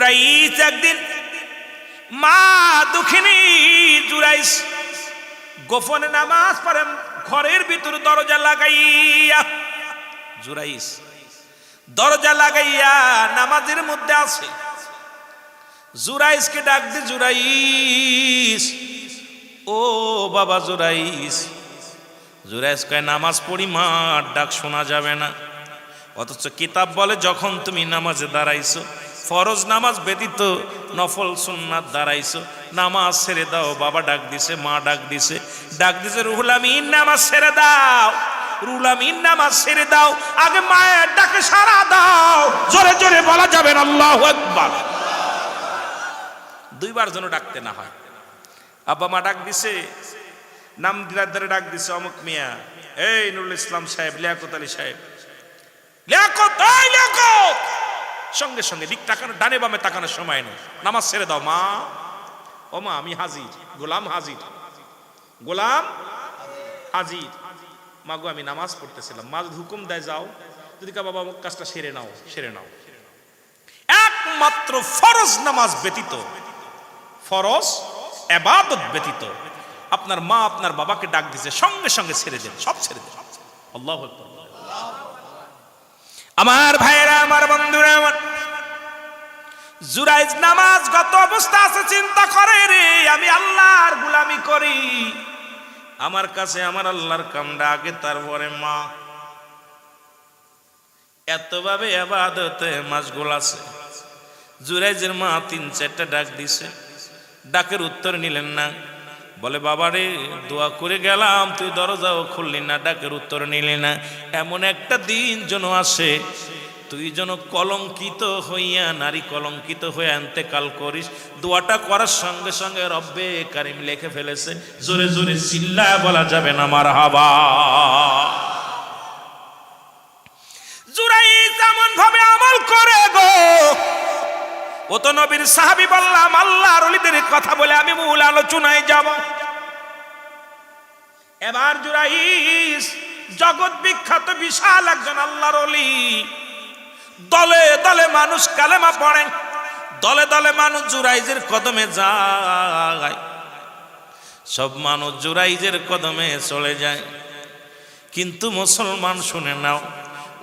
জুরাইস একদিন, মা দুঃখিনী জুরাইস গোপনে নামাজ পড়েন ঘরের ভিতর দরজা লাগাইয়া জুরাইস দরজা লাগাইয়া নামাজের মধ্যে আছে। জুরাইসকে ডাক দি জুরাইস ও বাবা জুরাইস জুরাইস কয়, নামাজ পড়ি মা ডাক শোনা যাবে না। অথচ কিতাব বলে, যখন তুমি নামাজে দাঁড়াইছো ফরজ নামাজ ব্যতীত নফল সুন্নাত দাঁড়াইছো। নামাজ ছেড়ে দাও, বাবা ডাক দিছে, মা ডাক দিছে। ডাক দিছে, রুহুল আমিন, নামাজ ছেড়ে দাও। রুহুল আমিন, নামাজ ছেড়ে দাও। আগে মায়ের ডাকে সারা দাও। জোরে জোরে বলা যাবে আল্লাহু আকবার। দুইবার যেন ডাকতে না হয়। আব্বা মা ডাক দিছে, নাম দিদার ধরে ডাক দিছে, অমুক মিয়া। এই নুরুল ইসলাম সাহেব, লিয়াকত আলী সাহেব। লিয়াকত লিয়াকত! সঙ্গে সঙ্গে দিক তাকানো, ডানে বামে তাকানোর সময় নেই। নামাজ ছেড়ে দাও, মা। ও মা, আমি হাজির। গোলাম হাজির। গোলাম হাজির। মাগো আমি নামাজ পড়তেছিলাম। মা যদি হুকুম দেয়, যাও। যদি কা বাবা কাজটা সেরে নাও সেরে নাও। একমাত্র ফরজ নামাজ ব্যতীত, ফরজ এবাদত ব্যতীত, আপনার মা আপনার বাবাকে ডাক দিছে সঙ্গে সঙ্গে ছেড়ে দেন, সব ছেড়ে দেন। আল্লাহ আমার ভাইয়েরা, আমার বন্ধুরা, আমার জুরাইজ নামাজ গত অবস্থা আছে, চিন্তা করে রে, আমি আল্লাহর গুলামি করি। আমার কাছে, আমার আল্লাহর কামটা আগে, তারপরে মা। এতভাবে আবাদতে মাসগুল আছে। জুরাইজের মা তিন চারটা ডাক দিছে। ডাকের উত্তর নিলেন না। বলে বাবা রে দোয়া করে গেলাম, তুই দরজাও খুললি না, ডাকের উত্তর নিলি না। এমন একটা দিন যেন আসে, তুই যেন কলঙ্কিত হইয়া, নারী কলঙ্কিত হয়ে আনতে কাল করিস। দোয়াটা করার সঙ্গে সঙ্গে রব্বে কারিম লিখে ফেলেছে, জোরে জোরে চিল্লা, বলা যাবে না আমার হাবা জুরাই তেমন ভাবে আমল করে গো ও তো নবীর সাহাবি বললাম, আল্লাহর অলিদের কথা বলে আমি মূল আলোচনায় যাব। এবার জুরাইস জগৎ বিখ্যাত বিশাল একজন আল্লাহর অলি, দলে দলে মানুষ কালেমা পড়ে, দলে দলে মানুষ জুরাইজের কদমে যায়। সব মানুষ জুরাইজের কদমে চলে যায়। কিন্তু মুসলমান শুনে নাও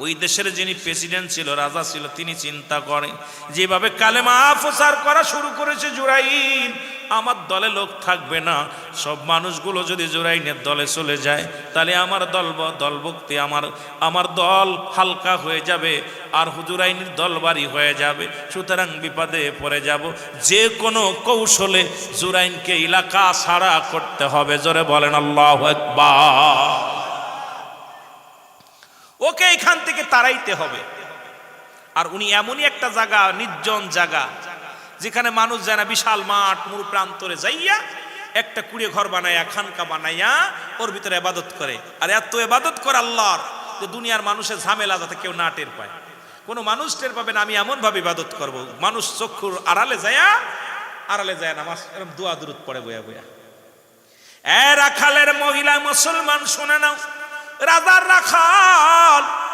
ওই দেশের যিনি প্রেসিডেন্ট ছিল, রাজা ছিল, তিনি চিন্তা করেন, যেভাবে কালেমা প্রচার করা শুরু করেছে জুরাইন, আমার দলে লোক থাকবে না। সব মানুষগুলো যদি জুরাইনের দলে চলে যায়, তাহলে আমার দল দলভক্তি আমার আমার দল হালকা হয়ে যাবে, আর হুজুরাইনের দল বাড়ি হয়ে যাবে। সুতরাং বিপদে পড়ে যাব। যে কোনো কৌশলে জুরাইনকে এলাকা ছাড়া করতে হবে। জোরে বলেন, আল্লাহ একবার ওকে এখান থেকে তাড়াইতে হবে। আর উনি এমনই একটা জায়গা, নির্জন জায়গা, যেখানে মানুষ যায় না বিশাল মাঠ মূল প্রান্তরে যাইয়া একটা কুড়িয়ে ঘর বানাইয়া, খানকা বানাইয়া ওর ভিতরে এবাদত করে। আর এত এবাদত করে আল্লাহর যে দুনিয়ার মানুষের ঝামেলা যাতে কেউ না টের পায়। কোনো মানুষ টের পাবে না, আমি এমন ভাবে ইবাদত করব। মানুষ চক্ষুর আড়ালে যায়া আড়ালে যায় না আমার এরকম দোয়া দূরত পড়ে বইয়া বয়া এ রাখালের মহিলা মুসলমান, শুনে নাও। রাজার রাখাল।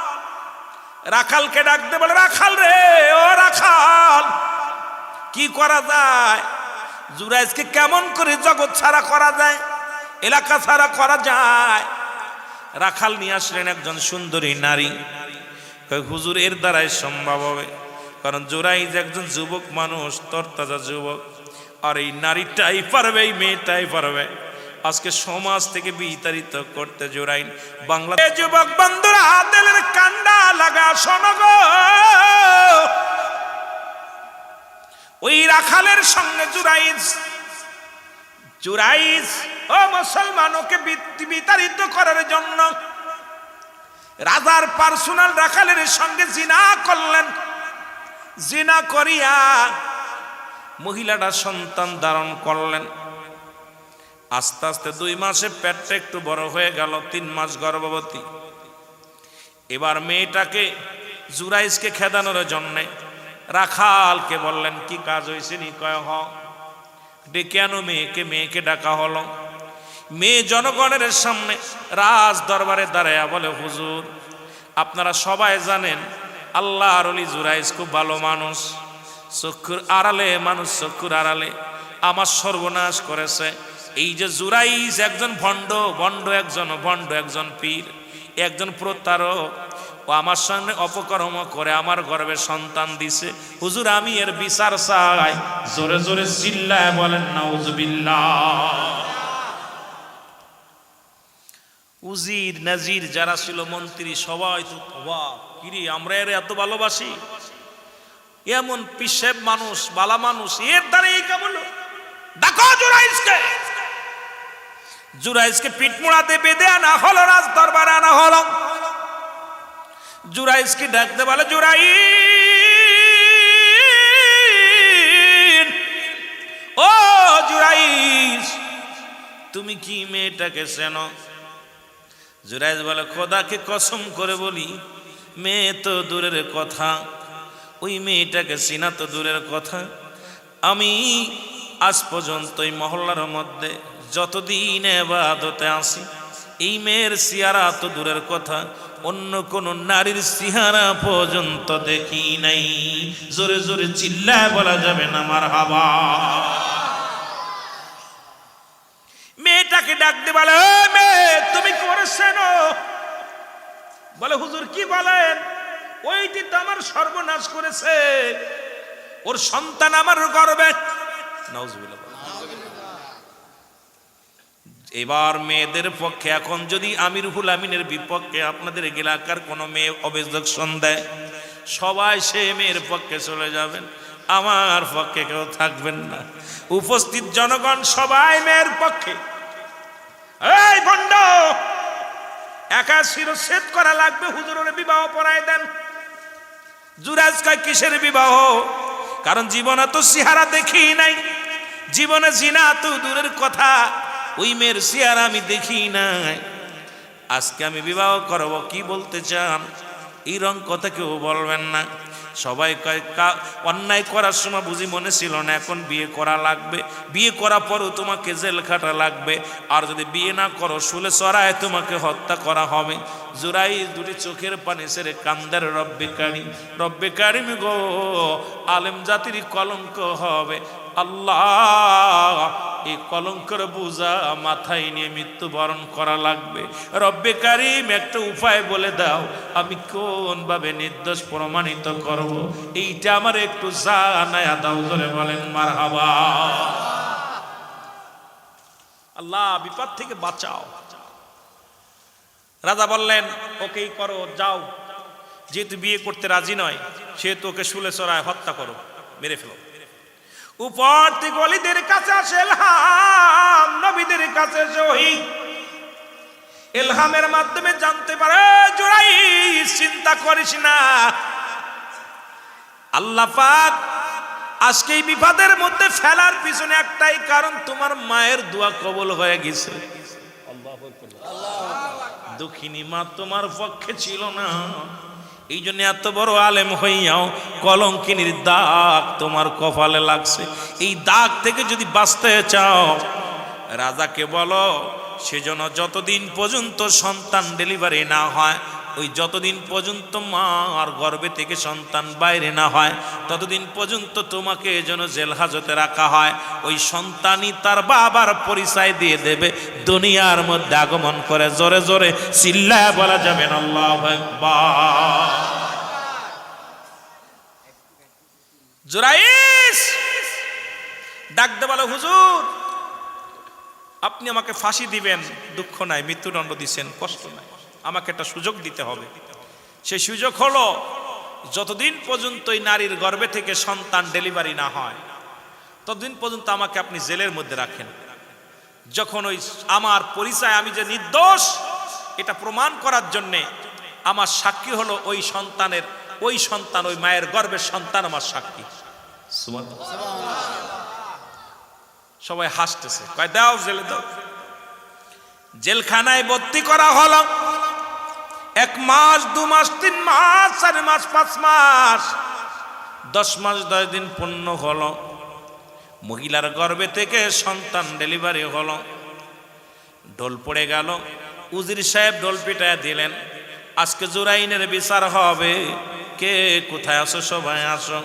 রাখালকে ডাকতে বলে, রাখাল রে, ও রাখাল, কি করা যায়? জুরাইজকে কেমন করে জগৎ ছাড়া করা যায়? এলাকা ছাড়া করা যায়? রাখাল নিয়ে আসলেন একজন সুন্দরী নারী। হুজুর, এর দ্বারাই সম্ভব হবে। কারণ জোরাইজ একজন যুবক মানুষ, তরতাজা যুবক। আর এই নারীটাই পারবে, এই মেয়েটাই পারবে। আজকে সমাজ থেকে বিতাড়িত করতে জোরাইন বাংলাদেশ যুবক বন্ধুরা দিলের কান্ডা লাগা শোনগ ওই রাখালের সঙ্গে জুরাইজ। জুরাইজ, ও মুসলমান, ওকে বিতাড়িত করার জন্য রাজার পার্সোনাল রাখালের সঙ্গে জিনা করলেন। জিনা করিয়া মহিলাটা সন্তান ধারণ করলেন। আস্তে আস্তে দুই মাসে পেটটা একটু বড় হয়ে গেল, তিন মাস গর্ভবতী। এবার মেয়েটাকে জুরাইসকে খেদানোর জন্যে রাখালকে বললেন, কি কাজ হয়েছে নি? কয়, হ। ডেকে আনো মেয়েকে মেয়েকে ডাকা হলো? মেয়ে জনগণের সামনে রাজ দরবারে দাঁড়ায়া বলে, হুজুর, আপনারা সবাই জানেন আল্লাহ আরলি জুরাইস খুব ভালো মানুষ। চক্ষুর আড়ালে, মানুষ চক্ষুর আড়ালে। আমার সর্বনাশ করেছে। এই যে জুরাইজ একজন ভণ্ড ভণ্ড একজন ভণ্ড একজন পীর, একজন প্রতারক, ও আমার সঙ্গে অপকর্ম করে, আমার গর্বে সন্তান দিছে। হুজুর, আমি এর বিচার চাই। জোরে জোরে চিল্লায় বলেন, নাউজুবিল্লাহ। উজির, নাজির যারা ছিল মন্ত্রী, সবাই তো অবাক। কিরে, আমরা এর এত ভালোবাসি? এমন পিসেব মানুষ, বালা মানুষ, এর দ্বারা এই কেমন দেখো জুরাইজকে জুরাইজকে পিটমোড়াতে বেঁধে আনা হলো রাজ দরবারে আনা হলো। জুরাইজকে ডাকতে বলে জুরাই ও জুরাইজ তুমি কি মেয়েটাকে চেনো? জুরাইজ বলে, খোদাকে কসম করে বলি, মেয়ে তো দূরের কথা, ওই মেয়েটাকে চিনা তো দূরের কথা। আমি আজ পর্যন্ত এই মহল্লার মধ্যে যতদিন এবাদতে আসি এই মেয়ের সিয়ারা তো দূরের কথা, অন্য কোন নারীর সিহারা পর্যন্ত দেখি নাই। জোরে জোরে চিল্লায় বলা যাবে না আমার হাবা মেয়েটাকে ডাকতে বলে মেয়ে, তুমি করেছেন বলে, হুজুর, কি বলেন? ওইটি তো আমার সর্বনাশ করেছে। ওর সন্তান আমার গর্বে। নাউজুবিল্লাহ। বলেন। এবার মেয়েদের পক্ষে এখন যদি আমিরুল আমিনের বিপক্ষে আপনাদের এলাকার কোনো মেয়ে অবজেকশন দেয়, সবাই সে মেয়ের পক্ষে চলে যাবেন। আমার পক্ষে কেউ থাকবেন না। উপস্থিত জনগণ সবাই মেয়ের পক্ষে। এই বন্ড একা শিরচ্ছেদ করা লাগবে, হুজুরের বিবাহ পড়ায় দেন। জুরাজ কিসের বিবাহ? কারণ জীবনে তো সিহারা দেখি নাই। জীবনে জিনা তো দূরের কথা। ওই মেয়ের সিহারা আমি দেখি নাই। আজকে আমি বিবাহ করব, কি বলতে চান? এই রং কথা কেউ বলবেন না। সবাই অন্যায় করার সময় বুঝি মনে ছিল না, এখন বিয়ে করা লাগবে। বিয়ে করার পরও তোমাকে জেল খাটা লাগবে। আর যদি বিয়ে না করো, শুলে চড়ায় তোমাকে হত্যা করা হবে। জোরাই দুটি চোখের পানি সেরে কান্দার, রব্বে কারিম রব্বে কারিম গো, আলেম জাতির কলঙ্ক হবে। আল্লাহ, এই কলঙ্কর বোঝা মাথায় নিয়ে মৃত্যুবরণ করা লাগবে। রব্বে কারিম, একটা উপায় বলে দাও, আমি কোনভাবে নির্দোষ প্রমাণিত করব? এইটা আমার একটু জানায়া দাও ধরে বলেন মার হাবা আল্লাহ, বিপদ থেকে বাঁচাও। রাজা বললেন, ওকেই করো, যাও। যেহেতু বিয়ে করতে রাজি নয় সেহেতু ওকে শুলে চড়ায় হত্যা করো, মেরে ফেলো। উপর থেকে অলিদের কাছে আসে এলহাম নবীদের কাছে সহি এলহামের মাধ্যমে জানতে পারে জোড়াই চিন্তা করিস না। আল্লাহ পাক আজকে এই বিপদের মধ্যে ফেলার পিছনে একটাই কারণ তোমার মায়ের দোয়া কবল হয়ে গেছে। দুঃখিনী মা তোমার পক্ষে ছিল না। এই জন্য এত বড় আলেম হইয়াও কলঙ্কিনীর দাগ তোমার কপালে লাগছে। এই দাগ থেকে যদি বাঁচতে চাও, রাজাকে বলো, সেজন্য যতদিন পর্যন্ত সন্তান ডেলিভারি না হয় ওই যতদিন পর্যন্ত মা আর গর্ভে থেকে সন্তান বাইরে না হয়, ততদিন পর্যন্ত তোমাকে যেন জেল হাজতে রাখা হয়। ওই সন্তানই তার বাবার পরিচয় দিয়ে দেবে, দুনিয়ার মধ্যে আগমন করে জোরে জোরে চিল্লায় বলা যাবে না, আল্লাহু আকবার। জুরাইস ডাকতে বলো, হুজুর, আপনি আমাকে ফাঁসি দিবেন, দুঃখ নাই, মৃত্যুদণ্ড দিচ্ছেন কষ্ট নাই। আমাকে একটা সুযোগ দিতে হবে। সেই সুযোগ হলো, যতদিন পর্যন্ত এই নারীর গর্ভে থেকে সন্তান ডেলিভারি না হয়, ততদিন পর্যন্ত আমাকে আপনি জেলের মধ্যে রাখেন। যখন ওই আমার পরিচয়, আমি যে নির্দোষ, এটা প্রমাণ করার জন্যে আমার সাক্ষী হলো ওই সন্তানের, ওই সন্তান ওই মায়ের গর্ভের সন্তান আমার সাক্ষী। সবাই হাসতেছে, কয়, দাও জেলে, দাও। জেলখানায় ভর্তি করা হলো। এক মাস, দু মাস, তিন মাস, চার মাস, পাঁচ মাস। দশ মাস, দশ দিন পূর্ণ হলো। মহিলার গর্ভে থেকে সন্তান ডেলিভারি হলো। ঢোল পড়ে গেল। উজির সাহেব ঢোল পিটায় দিলেন। আজকে জোরাইনের বিচার হবে। কে কোথায় আসো সবাই আসো।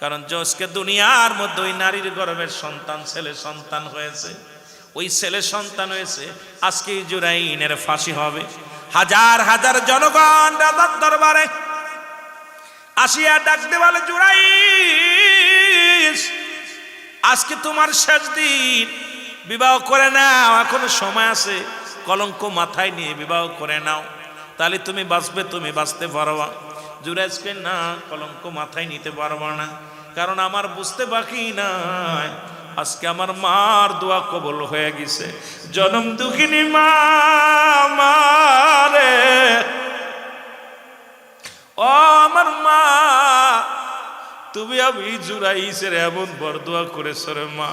কারণ জসকে দুনিয়ার মধ্যে ওই নারীর গর্ভের সন্তান, ছেলে সন্তান হয়েছে। ওই ছেলে সন্তান হয়েছে। আজকে জুরাইনের ফাঁসি হবে। হাজার হাজার জনগণ রাজার দরবারে আসিয়া ডাকতে বলে জুরাই আজকে তোমার শেষ দিন। বিবাহ করে নাও, এখনও সময় আছে। কলঙ্ক মাথায় নিয়ে বিবাহ করে নাও। তাহলে তুমি বাঁচবে, তুমি বাঁচতে পারবা। জুরাজকে না, কলঙ্ক মাথায় নিতে পারবা না। কারণ আমার বুঝতে বাকি নাই। আজকে আমার মার দোয়া কবল হয়ে গেছে। জনম দুঃখিনী মা মারে ও আমার মা, তুমি আমি জুরাইসের এমন বরদোয়া করেছ রে মা।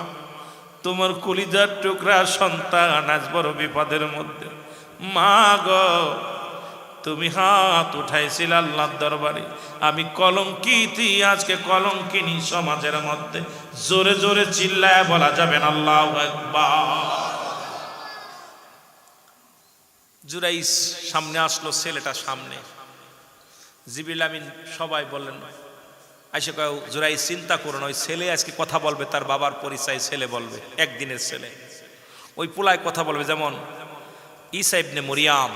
তোমার কলিজার টুকরা সন্তান আজ বড় বিপদের মধ্যে। মা গো তুমি হাত উঠাইছিল আল্লাহর দরবারে। আমি কলঙ্কিতি আজকে কলঙ্কিনী সমাজের মধ্যে। জোরে জোরে চিল্লায় বলা যাবে না, আল্লাহ জুরাইস সামনে আসলো, ছেলেটা সামনে। জিবিল আমিন সবাই বললেন, আইসে কয় জুরাই চিন্তা করুন ওই ছেলে আজকে কথা বলবে, তার বাবার পরিচয় ছেলে বলবে, একদিনের ছেলে। ওই পোলায় কথা বলবে, যেমন ইসা ইবনে মরিয়াম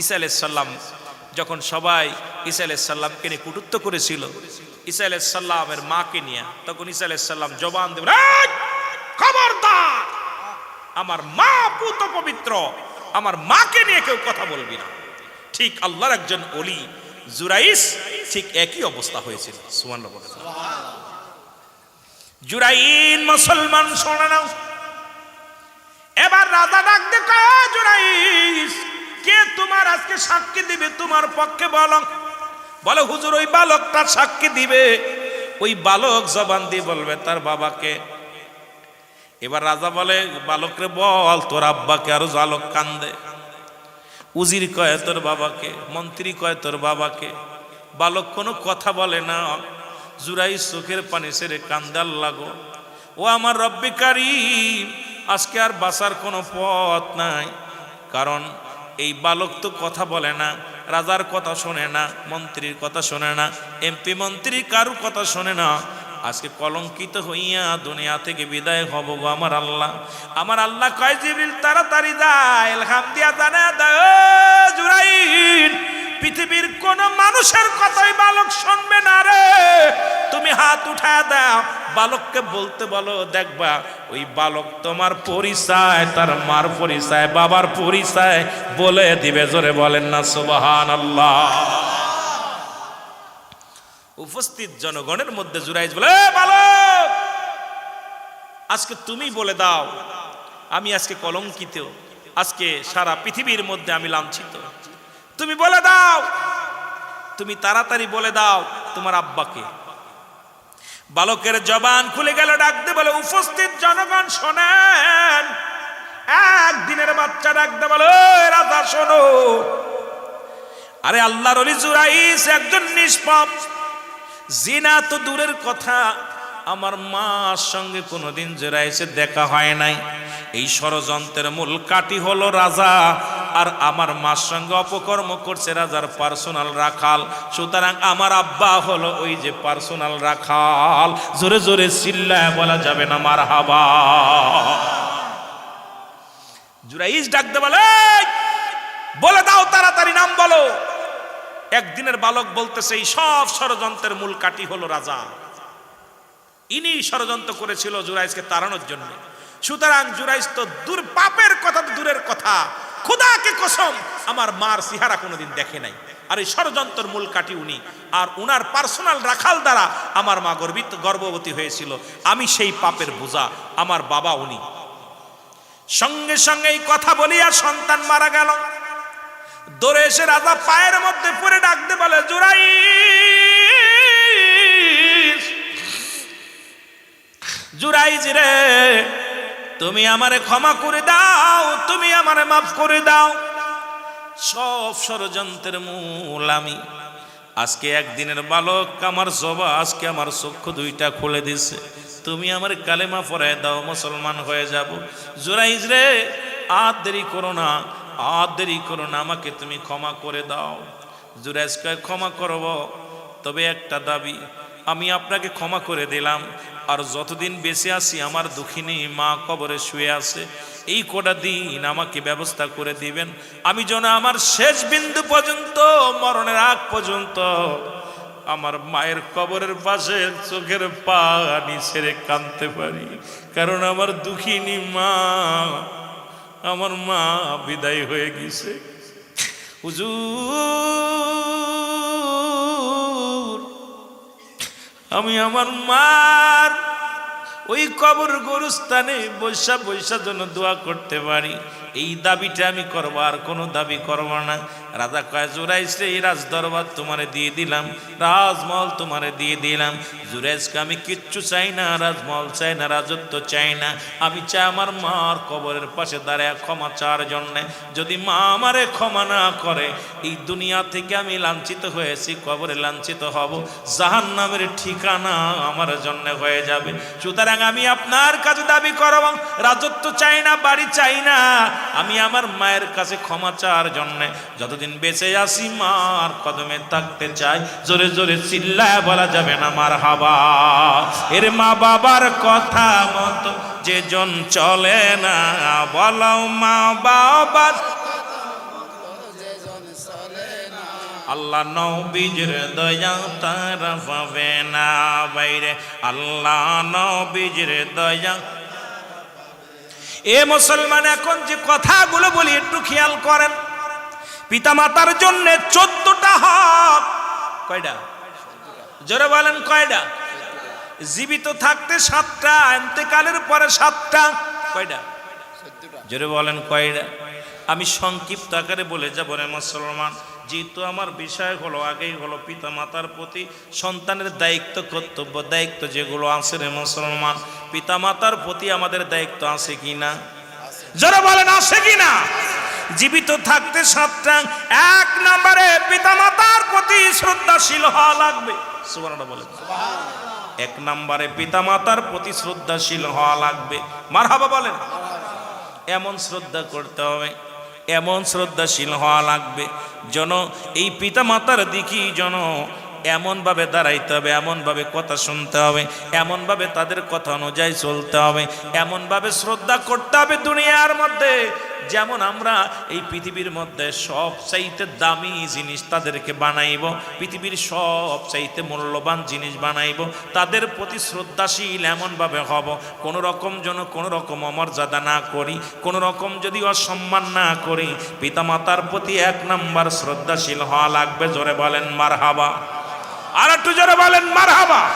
ইসা আলাইসাল্লাম যখন সবাই ইসা আলাইসাল্লামকে নিয়ে কুটুত্ব করেছিল ইসা আলাইসাল্লামের মাকে নিয়ে তখন ইসা আলাইসাল্লাম জবান "এই! খবরদার আমার মা পুত পবিত্র আমার মাকে নিয়ে কেউ কথা বলবি না। ঠিক আল্লাহর একজন অলি জুরাইস ঠিক একই অবস্থা হয়েছিল। সুমান জুরাইন মুসলমান শোনা এবার রাজা ডাক দে কয়, জুরাইস কে তোমার আজকে সাক্ষী দিবে? তোমার পক্ষে বলো। বলো, হুজুর, ওই বালকটা সাক্ষী দিবে। ওই বালক জবান দিয়ে বলবে, তার বাবাকে। এবার রাজা বলে বালকরে বল, তোর আব্বাকে আরও জালক কান্দে। উজির কয়, তোর বাবাকে? মন্ত্রী কয়, তোর বাবাকে। বালক কোনো কথা বলে না। জুরাই চোখের পানি সেরে কান্দাল লাগো ও আমার রব্বি কারিম, আজকে আর বাঁচার কোনো পথ নাই। কারণ এই বালক তো কথা বলে না, রাজার কথা শোনে না, মন্ত্রীর কথা শোনে না এমপি মন্ত্রী কারুর কথা শোনে না। আজকে কলঙ্কিত হইয়া দুনিয়া থেকে বিদায় হব গো আমার আল্লাহ। আমার আল্লাহ কয় জিবিল তাড়াতাড়ি যায় এলহাম দিয়া জানে জুরাইন। পৃথিবীর কোন মানুষের কথাই বালক শুনবে না রে। তুমি হাত উঠায় দাও বালককে বলতে বলো, দেখবা, ওই বালক তোমার পরিচয়, তার মার পরিচয়, বাবার পরিচয় বলে দিবে। জোরে বলেন না সুবাহান আল্লাহ উপস্থিত জনগণের মধ্যে জুরাইজ বলে, "এ বালক, আজকে তুমি বলে দাও, আমি আজকে কলঙ্কিত, আজকে সারা পৃথিবীর মধ্যে আমি লাঞ্ছিত। তুমি বলে দাও, তুমি তাড়াতাড়ি বলে দাও তোমার আব্বাকে। বালকের জবান খুলে গেল ডাকতে বলে, উপস্থিত জনগণ, শোনেন। একদিনের বাচ্চা ডাকতে বলে, "ওই রাজা, শোনো। আরে আল্লাহর অলি জুরাইস একজন নিষ্পাপ। জিনা তো দূরের কথা। আমার মার সঙ্গে কোনোদিন জেরাইছে দেখা হয় নাই। এই ষড়যন্ত্রের মূল কাটি হলো রাজা। আর আমার মার সঙ্গে অপকর্ম করছে রাজার পার্সোনাল রাখাল। সুতরাং আমার আব্বা হলো ওই যে পার্সোনাল রাখাল। জোরে জোরে চিল্লায় বলা যাবে না মার হাবা জুরাইস ডাকতে বলে বলে দাও তাড়াতাড়ি নাম বলো। একদিনের বালক বলতেছে, এই সব ষড়যন্ত্রের মূল কাটি হলো রাজা। ইনি ষড়যন্ত্র করেছিল জুরাইসকে তাড়ানোর জন্য। সুতরাং জুরাইস তো দূর, পাপের কথা তো দূরের কথা। খুদাকে কসম, আমার মার সিহারা কোনোদিন দেখে নাই। আর এই ষড়যন্ত্রের মূল কাটি উনি। আর উনার পার্সোনাল রাখাল দ্বারা আমার মা গর্বিত, গর্ভবতী হয়েছিল। আমি সেই পাপের বোঝা, আমার বাবা উনি। সঙ্গে সঙ্গে এই কথা বলিয়া সন্তান মারা গেল। দৌড়ে এসে রাজা পায়ের মধ্যে পড়ে ডাকতে বলে জুরাই জুরাইজ রে তুমি আমারে ক্ষমা করে দাও, তুমি আমারে মাফ করে দাও। সব ষড়যন্ত্রের মূল আমি। আজকে একদিনের বালক আমার জবা, আজকে আমার চক্ষু দুইটা খুলে দিছে। তুমি আমার কালেমা পড়ায় দাও, মুসলমান হয়ে যাব। জুরাইজ রে, আর দেরি করো না, আর দেরি করো না, আমাকে তুমি ক্ষমা করে দাও। জুরাইজ কয়, ক্ষমা করব। তবে একটা দাবি, আমি আপনাকে ক্ষমা করে দিলাম। আর যতদিন বেঁচে আছি, আমার দুঃখিনী মা কবরে শুয়ে আছে। এই কটা দিন আমাকে ব্যবস্থা করে দিবেন। আমি যেন আমার শেষ বিন্দু পর্যন্ত, মরণের আগ পর্যন্ত আমার মায়ের কবরের পাশে চোখের পানি ছেড়ে কাঁদতে পারি। কারণ আমার দুঃখিনী মা, আমার মা বিদায় হয়ে গেছে। হুজুর আমি আমার মার ওই কবর গরুস্থানে বৈশা বৈশা জন্য দোয়া করতে পারি। এই দাবিটা আমি করব, আর কোনো দাবি করব না। রাজা কয় জুরাইসে এই রাজ দরবার তোমারে দিয়ে দিলাম। রাজমহল তোমারে দিয়ে দিলাম। জুরাইসকে আমি কিচ্ছু চাই না, রাজমহল চাই না, রাজত্ব চাই না। আমি চাই আমার মার কবরের পাশে দাঁড়ায় ক্ষমা চাওয়ার জন্যে। যদি মা আমারে ক্ষমা না করে, এই দুনিয়া থেকে আমি লাঞ্ছিত হয়েছি, কবরে লাঞ্ছিত হব। জাহান নামের ঠিকানা আমার জন্য হয়ে যাবে। সুতরাং আমি আপনার কাছে দাবি করব, রাজত্ব চাই না, বাড়ি চাই না। আমি আমার মায়ের কাছে ক্ষমা চাওয়ার জন্যে। যতদিন বেঁচে আসি মার কদমে থাকতে চাই। জোরে জোরে চিল্লায় বলা যাবে না, মার হাবা। এর মা বাবার কথা মতো যে জন চলে না বলো মা বাবার আল্লাহ নবীজের দয়া তারা পাবে না, বাইরে আল্লাহ নবীজের দয়া। এ মুসলমান এখন যে কথাগুলো বলি, একটু খেয়াল করেন। পিতামাতার জন্য চোদ্দটা হক কয়টা জোরে বলেন কয়টা জীবিত থাকতে সাতটা এতেকালের পরে সাতটা। কয়টা জোরে বলেন কয়টা আমি সংক্ষিপ্ত আকারে বলে যাব রে মুসলমান। যেহেতু আমার বিষয় হলো, আগেই হলো পিতা মাতার প্রতি সন্তানের দায়িত্ব, কর্তব্য, দায়িত্ব যেগুলো আছে রে মুসলমান। পিতা মাতার প্রতি আমাদের দায়িত্ব আছে কি না যারা বলেন, আছে কি না জীবিত থাকতে সাতটা। এক নম্বরে পিতা মাতার প্রতি শ্রদ্ধাশীল হওয়া লাগবে। সুবর্ণটা বলেন। এক নম্বরে পিতা মাতার প্রতি শ্রদ্ধাশীল হওয়া লাগবে। মার হাবা বলেন। এমন শ্রদ্ধা করতে হবে এমন শ্রদ্ধাশীল হওয়া লাগবে। যেন এই পিতা মাতার দিকেই যেন এমনভাবে দাঁড়াইতে হবে, এমনভাবে কথা শুনতে হবে, এমনভাবে তাদের কথা অনুযায়ী চলতে হবে, এমনভাবে শ্রদ্ধা করতে হবে দুনিয়ার মধ্যে। যেমন আমরা এই পৃথিবীর মধ্যে সব চাইতে দামি জিনিস তাদেরকে বানাইব, পৃথিবীর সব চাইতে মূল্যবান জিনিস বানাইব, তাদের প্রতি শ্রদ্ধাশীল এমনভাবে হব। কোনো রকম যেন কোনো রকম অমর্যাদা না করি, কোনো রকম যদি অসম্মান না করি, পিতামাতার প্রতি এক নাম্বার শ্রদ্ধাশীল হওয়া লাগবে, জোরে বলেন মার হাবা আর একটু জোরে বলেন মার হাবা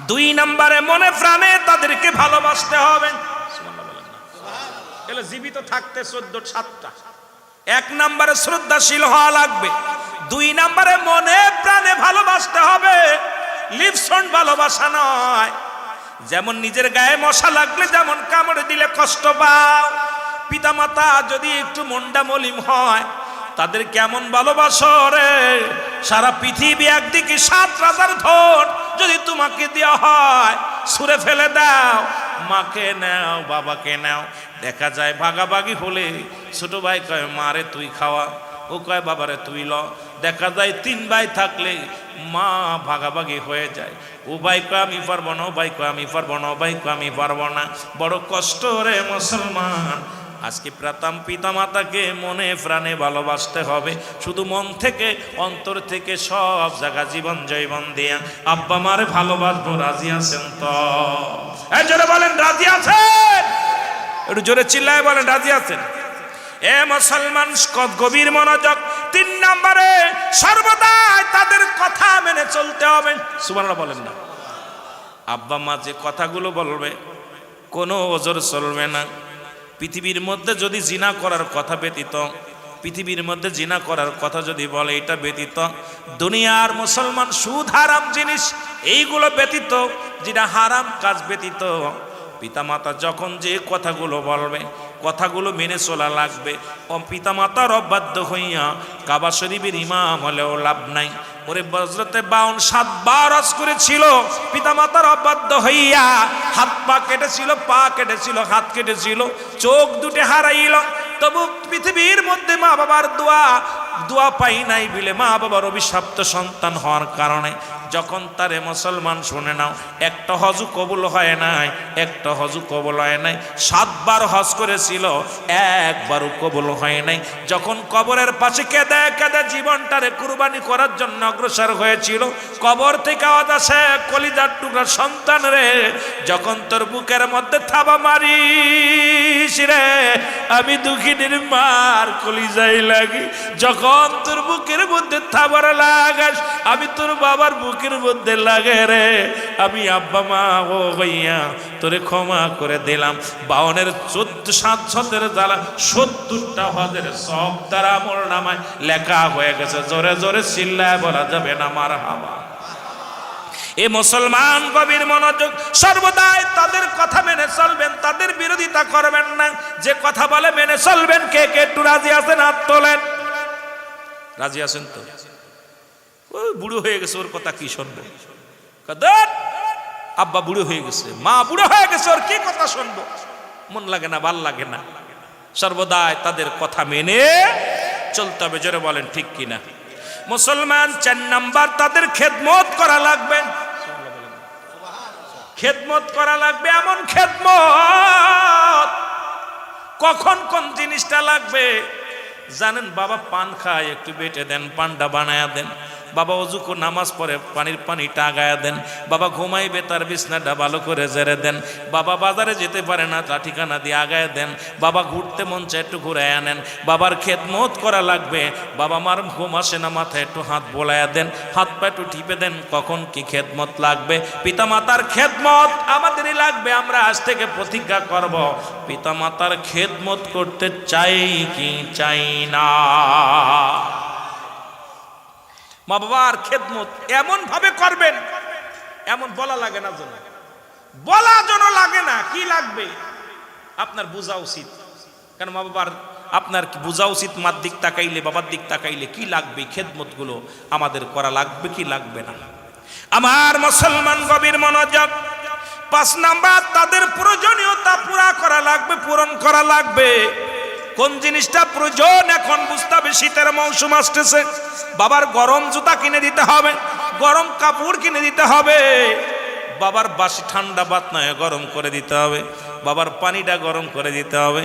দুই নম্বরে মনে প্রাণে তাদেরকে ভালোবাসতে হবে। জীবিত থাকতে চোদ্দ সাতটা। এক নম্বরে শ্রদ্ধাশীল হওয়া লাগবে। দুই নম্বরে মনে প্রাণে ভালোবাসতে হবে। লিপসন ভালোবাসা নয়। যেমন নিজের গায়ে মশা লাগলে যেমন কামড়ে দিলে কষ্ট পাও। পিতামাতা যদি একটু মন্ডা মলিম হয় তাদের কেমন ভালোবাসো রে? সারা পৃথিবী একদিকে সাত রাজার ধন যদি তোমাকে দেওয়া হয় সুরে ফেলে দাও। মাকে নাও, বাবাকে নাও। দেখা যায় ভাগাভাগি হলে ছোট ভাই কয় মারে তুই খাওয়া। ও কয় বাবারে তুই ল। দেখা যায় তিন ভাই থাকলে মা ভাগাভাগি হয়ে যায়। ও ভাই কয়, আমি পারব না। কয়, আমি পারব না। কয়, আমি পারব না। বড় কষ্ট রে মুসলমান। আজকে প্রাতাম পিতা মাতাকে মনে প্রাণে ভালোবাসতে হবে। শুধু মন থেকে, অন্তর থেকে সব জায়গা জীবন জৈবন দিয়া। আব্বা মারে ভালোবাসবো, রাজি আছেন তো? জোরে বলেন, রাজি আছেন? একটু জোরে চিল্লায় বলেন, রাজি আছেন? এ মুসলমান গভীর মনোযোগ। তিন নম্বরে, সর্বদাই তাদের কথা মেনে চলতে হবে। সুবর্ণ বলেন না। আব্বা মা যে কথাগুলো বলবে, কোনো ওজোর চলবে না। পৃথিবীর মধ্যে যদি জিনা করার কথা ব্যতীত, পৃথিবীর মধ্যে জিনা করার কথা যদি বলে এটা ব্যতীত, দুনিয়ার মুসলমান সুদ হারাম জিনিস এইগুলো ব্যতীত, যেটা হারাম কাজ ব্যতীত, পিতামাতা যখন যে কথাগুলো বলবে, কথাগুলো মেনে চলা লাগবে, ও পিতামাতার অবাধ্য হইয়া কাবা শরীফের ইমাম হলেও লাভ নাই। ওরে বজরতে বাউন সাতবার অস করেছিল, পিতামাতার অবাধ্য হইয়া হাত পা কেটেছিল পা কেটেছিল, হাত কেটেছিল, চোখ দুটে হারাইল। তবু পৃথিবীর মধ্যে মা বাবার দোয়া দোয়া পাই নাই বিলে মা বাবার অভিশপ্ত সন্তান হওয়ার কারণে যখন তারে মুসলমান শুনে নাও, একটা হজু কবুল হয় নাই, একটা হজু কবুল হয় নাই, সাতবার হজ করেছিল, একবারও কবুল হয় নাই। যখন কবরের পাশে কেঁদে কেঁদে জীবনটারে কুরবানি করার জন্য অগ্রসর হয়েছিল, কবর থেকে আওয়াজ আসে, কলিজার টুকরা সন্তান রে, যখন তোর বুকের মধ্যে থাবা মারিস রে, আমি দুঃখিনীর মার কলিজাই লাগি, যখন তোর বুকের মধ্যে থাবার লাগাস। আমি তোর বাবার বুকের মধ্যে লাগে রে। আমি আব্বা, মা ও হইয়া তোরে ক্ষমা করে দিলাম। বাউনের চোদ্দ, সাত শতের জ্বালা, সত্তরটা হজের সব তারা আমল নামায় লেখা হয়ে গেছে। জোরে জোরে চিল্লায় বলা যাবে না মার হাওয়া এ মুসলমান কবির মনোযোগ, সর্বদাই তাদের কথা মেনে চলবেন, তাদের বিরোধিতা করবেন না। যে কথা বলে মেনে চলবেন, কে কে একটু রাজি আছেন, হাত তোলেন। রাজি আছেন তো? ওই বুড়ো হয়ে গেছে, ওর কথা কি শুনবে? আব্বা বুড়ো হয়ে গেছে, মা বুড়ো হয়ে গেছে, ওর কি কথা শুনব? মন লাগে না, ভালো লাগে না। সর্বদাই তাদের কথা মেনে চলতে হবে, জোরে বলেন, ঠিক কিনা? মুসলমান চার নাম্বার, তাদের খেদমত করা লাগবে। খেদমত করা লাগবে, এমন খেদমত। কখন কোন জিনিসটা লাগবে? জানেন বাবা পান খায় একটু বেটে দেন পানটা বানায়া দেন। বাবা অজু করে নামাজ পড়ে, পানির পানিটা আগায়া দেন। বাবা ঘুমাইবে, তার বিছনাটা ভালো করে জেরে দেন। বাবা বাজারে যেতে পারে না তা ঠিকানা দিয়ে আগায় দেন। বাবা ঘুরতে মন চায় একটু ঘুরে আনেন বাবার খেদমত করা লাগবে। বাবা মার ঘুম আসে না, মাথায় একটু হাত বোলায়া দেন। হাত পা একটু টিপে দেন, কখন কি খেদমত লাগবে? পিতা মাতার খেদমত আমাদেরই লাগবে, আমরা আজ থেকে প্রতিজ্ঞা করব। পিতা মাতার খেদমত করতে চাই কি চাই না? মা বাবার খেদমত এমন ভাবে করবেন, এমন বলা লাগে না যেন। বলা যেন লাগে না, কি লাগবে? আপনার বোঝা উচিত। কারণ মা বাবার, আপনার বোঝা উচিত মার দিক তাকাইলে, বাবার দিক তাকাইলে কি লাগবে খেদমতগুলো আমাদের করা লাগবে কি লাগবে না? আমার মুসলমান গভীর মনোযোগ, পাঁচ নাম্বার, তাদের প্রয়োজনীয়তা পুরা করা লাগবে, পূরণ করা লাগবে। কোন জিনিসটা প্রয়োজন? এখন বুঝতে হবে শীতের মৌসুম আসতেছে। বাবার গরম জুতা কিনে দিতে হবে, গরম কাপড় কিনে দিতে হবে। বাবার বাসি ঠান্ডা বাত নয়, গরম করে দিতে হবে। বাবার পানিটা গরম করে দিতে হবে।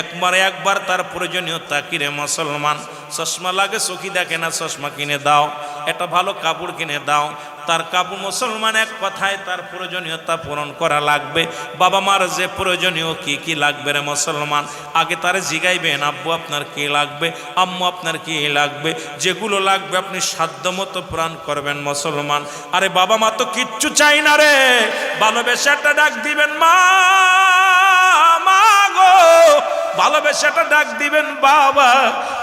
একবার একবার তার প্রয়োজনীয়তা কিনে মুসলমান? চশমা লাগে চোখি দেখে না, চশমা কিনে দাও। একটা ভালো কাপড় কিনে দাও। তার কাপড় মুসলমান এক কথায় তার প্রয়োজনীয়তা পূরণ করা লাগবে। বাবা মার যে প্রয়োজনীয় কি কি লাগবে রে মুসলমান? আগে তারে জিগাইবেন, আব্বু, আপনার কি লাগবে? আম্মু, আপনার কি লাগবে? যেগুলো লাগবে আপনি সাধ্য মতো প্রাণ করবেন মুসলমান। আরে বাবা মা তো কিচ্ছু চাই না রে। ভালোবেসে একটা ডাক দিবেন, মা ভালোবেসে একটা ডাক দিবেন, বাবা।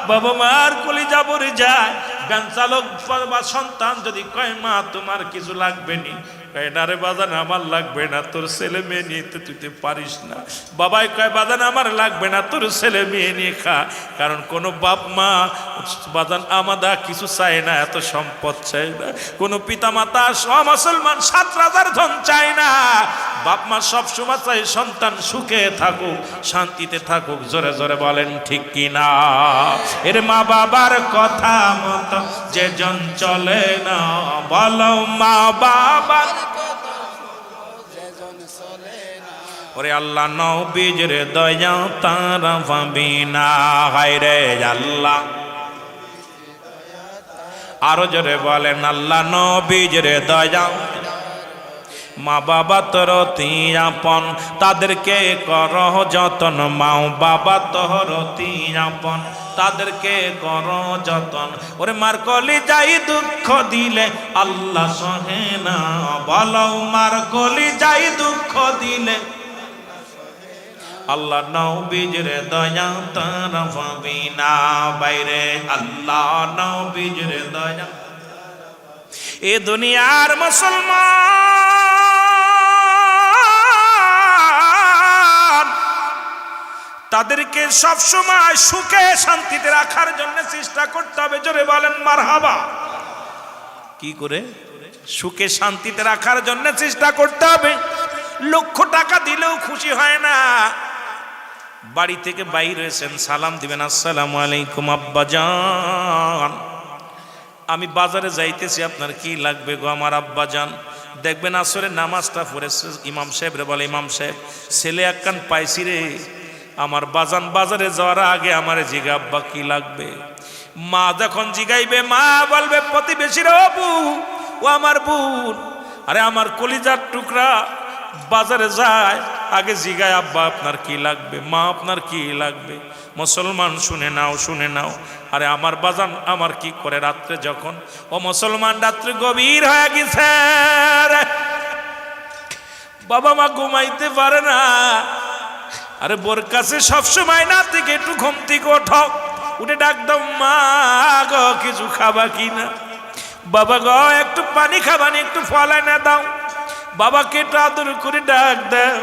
বাবা মার কলি যাবর যায়। গান চালক বা সন্তান যদি কয় মা তোমার কিছু লাগবে নি। কয়ডারে বাজান, আমার লাগবে না, তোর ছেলে মেয়ে নিয়ে তো তুই পারিস না। বাবাই কয়, বাজান, আমার লাগবে না, তোর ছেলে মেয়ে নিয়ে খা। কারণ কোনো বাপ মা, বাজান, আমাদা কিছু চায় না, এত সম্পদ চায় না। কোনো পিতা মাতা মুসলমান সাত রাজার ধন চায় না। বাপ মা সব সময় চায়, সন্তান সুখে থাকুক, শান্তিতে থাকুক, জোরে জোরে বলেন ঠিক কি না? এর মা বাবার কথা মতো যে জন চলে না, বলো মা বাবার ওরে আল্লাহ নবীজ রে দয়া তারা ভাবিনা হাই হায় রে আল্লাহ। আরও জোরে বলেন, আল্লাহ নবীজ রে দয়া মা বাবা তোর আপন, তাদেরকে কর যতন। মাও বাবা তোর আপন, তাদেরকে কর যতন। ওরে মার কলি যাই দুঃখ দিলে আল্লাহ সহে না, বলো মার কলি যাই দুঃখ দিলে আল্লাহ নবীজরে দয়া তার না বাইরে আল্লাহ নবীজরে দয়া এ দুনিয়ার মুসলমান। তাদেরকে সব সময় সুখে শান্তিতে রাখার জন্য চেষ্টা করতে হবে। জোরে বলেন, মারহাবা। কি করে? সুখে শান্তিতে রাখার জন্য চেষ্টা করতে হবে। লক্ষ টাকা দিলেও খুশি হয় না। বাড়ি থেকে বাইর হয়েছেন সালাম দিবেন। আসসালামু আলাইকুম, আব্বাজান। আমি বাজারে যাইতেছি, আপনার কি লাগবে গো আমার আব্বা যান দেখবেন আসরে নামাজটা পড়েছে, ইমাম সাহেব রে বলে, ইমাম সাহেব, ছেলে একখান পাইছি রে। আমার বাজান বাজারে যাওয়ার আগে আমার জিগা, আব্বা, কি লাগবে? মা যখন জিগাইবে, মা বলবে, প্রতিবেশীর বু ও আমার বোন। আরে আমার কলিজার টুকরা বাজারে যায় আগে জিগায়, আব্বা, আপনার কি লাগবে? মা, আপনার কি লাগবে? মুসলমান, শুনে নাও শুনে নাও। আরে, আমার বাজান, আমার কি করে রাত্রে যখন? ও মুসলমান, রাত্রে গভীর হয়ে গেছে বাবা মা ঘুমাইতে পারে না। আরে বোর কাছে সবসময় না থেকে একটু ঘুম থেকে ওঠো। উঠে ডাক মা গো, কিছু খাবা কি না? বাবা গো, একটু পানি খাবানি একটু ফল এনে দাও। বাবাকে একটু আদর করে ডাক দাও।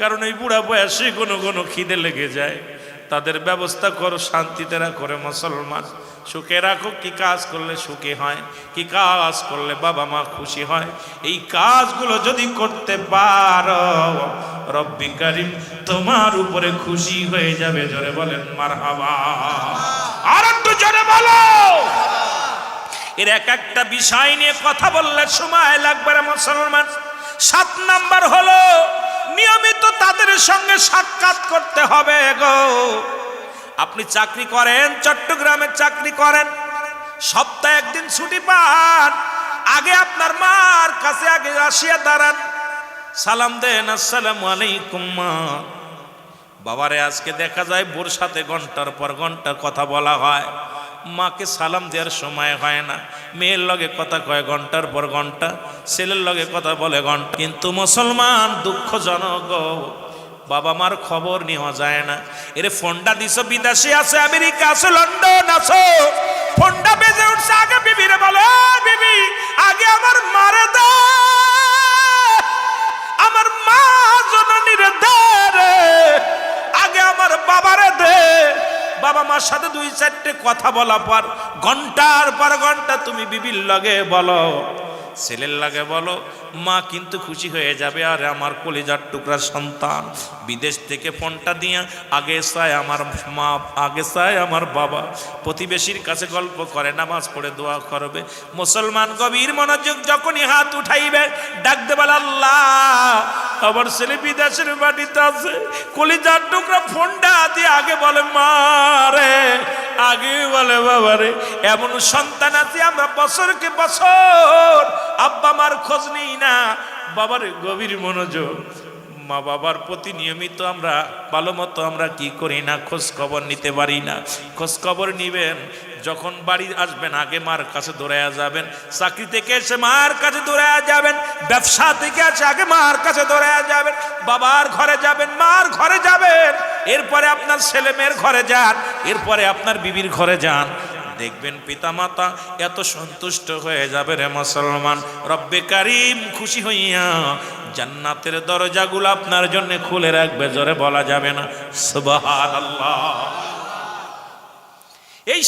কারণ এই বুড়া বয়সে কোনো কোনো খিদে লেগে যায়। তাদের ব্যবস্থা করো, শান্তিতে করে মুসলমান। সুখে রাখো, কি কাজ করলে সুখে হয়, কি কাজ করলে বাবা মা খুশি হয়। এই কাজগুলো যদি করতে পারো, রব্বি কারিম তোমার উপরে খুশি হয়ে যাবে, জোরে বলেন মার হাবা আর একটু জোরে বলো। এর এক একটা বিষয় নিয়ে কথা বললে সময় লাগবে মুসলমান। সাত নাম্বার হলো নিয়মিত তাদের সঙ্গে সাক্ষাৎ করতে হবে গো। আপনি চাকরি করেন, চট্টগ্রামে চাকরি করেন, সপ্তাহে একদিন ছুটি পান, আগে আপনার মার কাছে আগে আসিয়া দাঁড়ান। সালাম দেন, আসসালামু আলাইকুম, মা। বাবারে, আজকে দেখা যায় বোর সাথে ঘণ্টার পর ঘণ্টা কথা বলা হয়। মাকে সালাম দেওয়ার সময় হয় না। মেয়ের লগে কথা কয় ঘণ্টার পর ঘণ্টা, ছেলের লগে কথা বলে ঘণ্টা। কিন্তু মুসলমান দুঃখজনক। বাবা মার খবর নেওয়া যায় না। এরে ফোনটা দিছ, বিদেশে আছে, আমেরিকা আছে, লন্ডন আছো। ফোনটা বেজে উঠছে আগে বিবিরে বলো, "এ বিবি, আগে আমার মারে দে। আমার মা জননীর দে রে। আগে আমার বাবারে দে। বাবা মার সাথে দুই চারটে কথা বলা পর ঘণ্টার পর ঘণ্টা তুমি বিবির লগে বলো, ছেলের লাগে বলো, মা কিন্তু খুশি হয়ে যাবে, আর আমার কলিজার টুকরা সন্তান, বিদেশ থেকে ফোনটা দিয়ে আগে চায় আমার মা, আগে চায় আমার বাবা। প্রতিবেশীর কাছে গল্প করে, নামাজ পড়ে, দোয়া করবে। মুসলমান গভীর মনোযোগ যখনই হাত উঠাইবে ডাক দেবেন আল্লাহ! আমার ছেলে বিদেশের বাড়িতে আছে, কলিজার টুকরা ফোনটা দিয়ে আগে বলে, মা রে। আগে বলে, বাবা রে। এমন সন্তান আছে আমরা বছরকে বছর আব্বা মার খোঁজ নিই না। বাবার গভীর মনোযোগ। মা বাবার প্রতি নিয়মিত আমরা, ভালো মতো আমরা কি করি না, খোঁজ খবর নিতে পারি না। খোঁজ খবর নিবেন যখন বাড়ি আসবেন, আগে মার কাছে দৌড়াইয়া যাবেন। চাকরি থেকে এসে মার কাছে দৌড়াইয়া যাবেন। ব্যবসা থেকে আছে আগে মার কাছে দৌড়াইয়া যাবেন। বাবার ঘরে যাবেন, মার ঘরে যাবেন। এরপরে আপনার ছেলে মেয়ের ঘরে যান, এরপরে আপনার বিবির ঘরে যান। দেখবেন পিতামাতা এত সন্তুষ্ট হয়ে যাবে রে মুসলমান। রব্বে কারিম খুশি হইয়া জান্নাতের দরজাগুলো আপনার জন্য খুলে রাখবে, জোরে বলা যাবে না। সুবহানাল্লাহ। এই